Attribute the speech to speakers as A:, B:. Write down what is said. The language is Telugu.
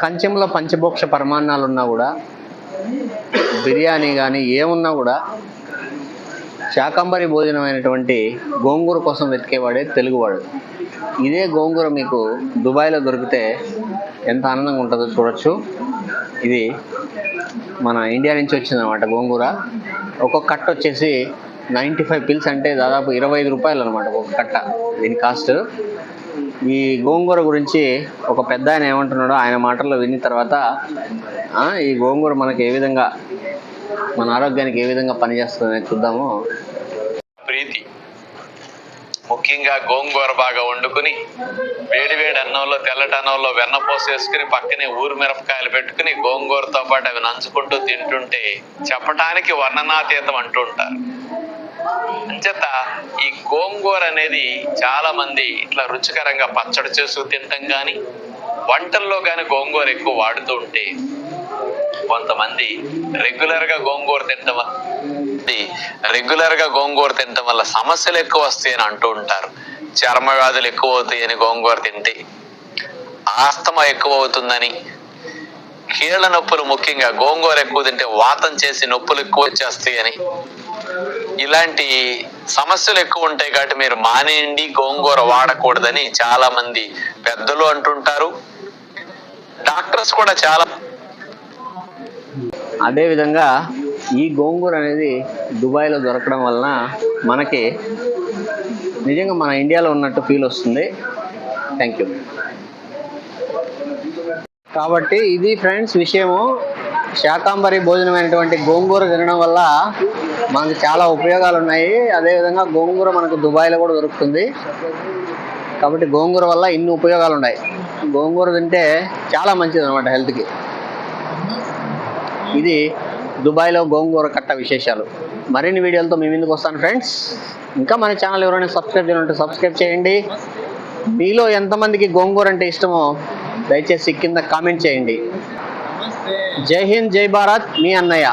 A: కంచెంలో పంచభోక్ష పరమాన్నాలు ఉన్నా కూడా బిర్యానీ కానీ ఏమున్నా కూడా శాకంబరి భోజనమైనటువంటి గోంగూర కోసం వెతికేవాడే తెలుగువాడు. ఇదే గోంగూర మీకు దుబాయ్లో దొరికితే ఎంత ఆనందంగా ఉంటుందో చూడొచ్చు. ఇది మన ఇండియా నుంచి వచ్చిందనమాట గోంగూర. ఒక్కొక్క కట్ట వచ్చేసి నైంటీ ఫైవ్ పిల్స్ అంటే దాదాపు ఇరవై ఐదు రూపాయలు అనమాట ఒక కట్ట దీని కాస్ట్. ఈ గోంగూర గురించి ఒక పెద్ద ఆయన ఏమంటున్నాడో ఆయన మాటల్లో విన్న తర్వాత ఈ గోంగూర మనకి ఏ విధంగా మన ఆరోగ్యానికి ఏ విధంగా పనిచేస్తుందని చూద్దాము.
B: ప్రీతి. ముఖ్యంగా గోంగూర బాగా వండుకుని వేడి వేడి అన్నంలో తెల్లటి అన్నంలో వెన్న పోసేసుకుని పక్కనే ఊరు మిరపకాయలు పెట్టుకుని గోంగూరతో పాటు అవి నంచుకుంటూ తింటుంటే చెప్పటానికి వర్ణనాతీతం అంటూ ఉంటారు. అంచేత ఈ గోంగూర అనేది చాలా మంది ఇట్లా రుచికరంగా పచ్చడి చేస్తూ తింటాం కానీ వంటల్లో కానీ గోంగూర ఎక్కువ వాడుతూ ఉంటే కొంతమంది రెగ్యులర్గా గోంగూర తినటం వల్ల రెగ్యులర్గా గోంగూర తినటం వల్ల సమస్యలు ఎక్కువ వస్తాయని అంటూ ఉంటారు. చర్మ వ్యాధులు ఎక్కువ అవుతాయని గోంగూర తింటే ఆస్తమా ఎక్కువ అవుతుందని. కీళ్ళ నొప్పులు ముఖ్యంగా గోంగూర ఎక్కువ తింటే వాతం చేసి నొప్పులు ఎక్కువ వచ్చేస్తాయని. ఇలాంటి సమస్యలు ఎక్కువ ఉంటాయి కాబట్టి మీరు మానేయండి గోంగూర వాడకూడదని చాలా మంది పెద్దలు అంటుంటారు. డాక్టర్స్ కూడా చాలా
A: అదేవిధంగా ఈ గోంగూర అనేది దుబాయ్లో దొరకడం వలన మనకి నిజంగా మన ఇండియాలో ఉన్నట్టు ఫీల్ వస్తుంది. థ్యాంక్ యూ కాబట్టి ఇది ఫ్రెండ్స్ విషయము. శాకాంబరి భోజనమైనటువంటి గోంగూర తినడం వల్ల మనకు చాలా ఉపయోగాలు ఉన్నాయి అదేవిధంగా గోంగూర మనకు దుబాయ్లో కూడా దొరుకుతుంది. కాబట్టి గోంగూర వల్ల ఇన్ని ఉపయోగాలు ఉన్నాయి గోంగూర తింటే చాలా మంచిది అనమాట హెల్త్కి. ఇది దుబాయ్లో గోంగూర కట్ట విశేషాలు. మరిన్ని వీడియోలతో మీ ముందుకు వస్తాను ఫ్రెండ్స్. ఇంకా మన ఛానల్ ఎవరైనా సబ్స్క్రైబ్ చేయాలంటే సబ్స్క్రైబ్ చేయండి. మీలో ఎంతమందికి గోంగూర అంటే ఇష్టమో దయచేసి కింద కామెంట్ చేయండి. जय हिंद जय भारत मी अन्नया